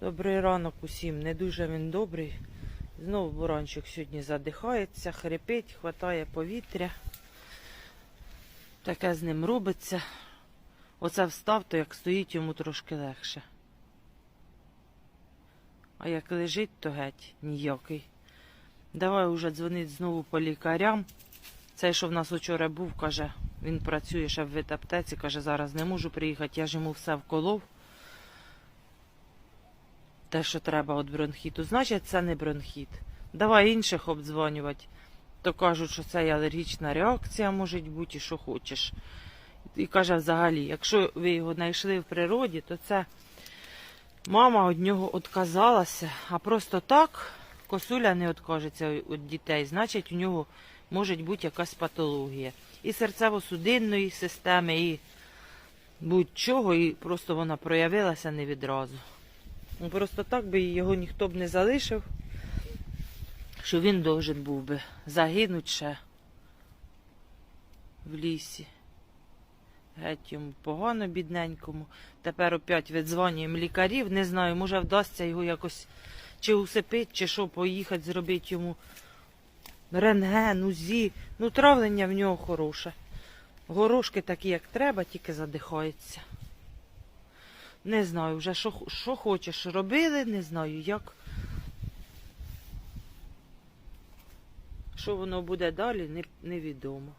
Добрий ранок усім. Не дуже він добрий. Знову буранчик сьогодні задихається, хрипить, хватає повітря. Таке з ним робиться. Оце встав, то як стоїть, йому трошки легше. А як лежить, то геть ніякий. Давай уже дзвонить знову по лікарям. Цей, що в нас вчора був, каже, він працює ще в ветаптеці, каже, зараз не можу приїхати, я ж йому все вколов. Те, що треба від бронхіту. Значить, це не бронхіт. Давай інших обдзвонювати. То кажуть, що це і алергічна реакція може бути, і що хочеш. І каже, взагалі, якщо ви його знайшли в природі, то це мама від нього відказалася, а просто так косуля не відкажеться від дітей. Значить, у нього може бути якась патологія. І серцево-судинної системи, і будь-чого, і просто вона проявилася не відразу. Ну, Просто так би його ніхто б не залишив, що він должен був би загинути ще в лісі. Геть йому погано, бідненькому. Тепер опять віддзвонюємо лікарів. Не знаю, може вдасться його якось чи усипити, чи що, поїхати, зробити йому рентген, УЗІ. Ну, травлення в нього хороше. Горошки такі, як треба, тільки задихається. Не знаю вже, що, що хочеш робили, не знаю як. Що воно буде далі, не, невідомо.